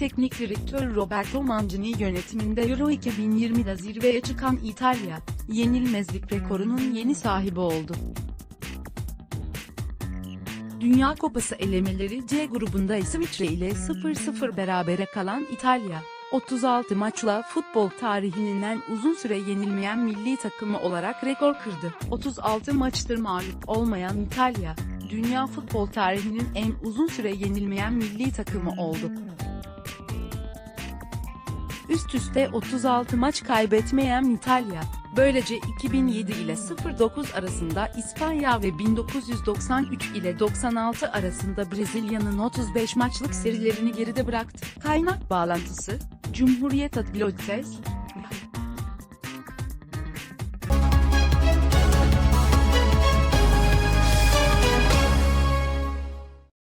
teknik direktör Roberto Mancini yönetiminde Euro 2020'de zirveye çıkan İtalya, yenilmezlik rekorunun yeni sahibi oldu. Dünya Kupası elemeleri C grubunda İsviçre ile 0-0 berabere kalan İtalya, 36 maçla futbol tarihinin en uzun süre yenilmeyen milli takımı olarak rekor kırdı. 36 maçtır mağlup olmayan İtalya, dünya futbol tarihinin en uzun süre yenilmeyen milli takımı oldu. Üst üste 36 maç kaybetmeyen İtalya, böylece 2007 ile 09 arasında İspanya ve 1993 ile 96 arasında Brezilya'nın 35 maçlık serilerini geride bıraktı. Kaynak bağlantısı, Cumhuriyet Adliyotses,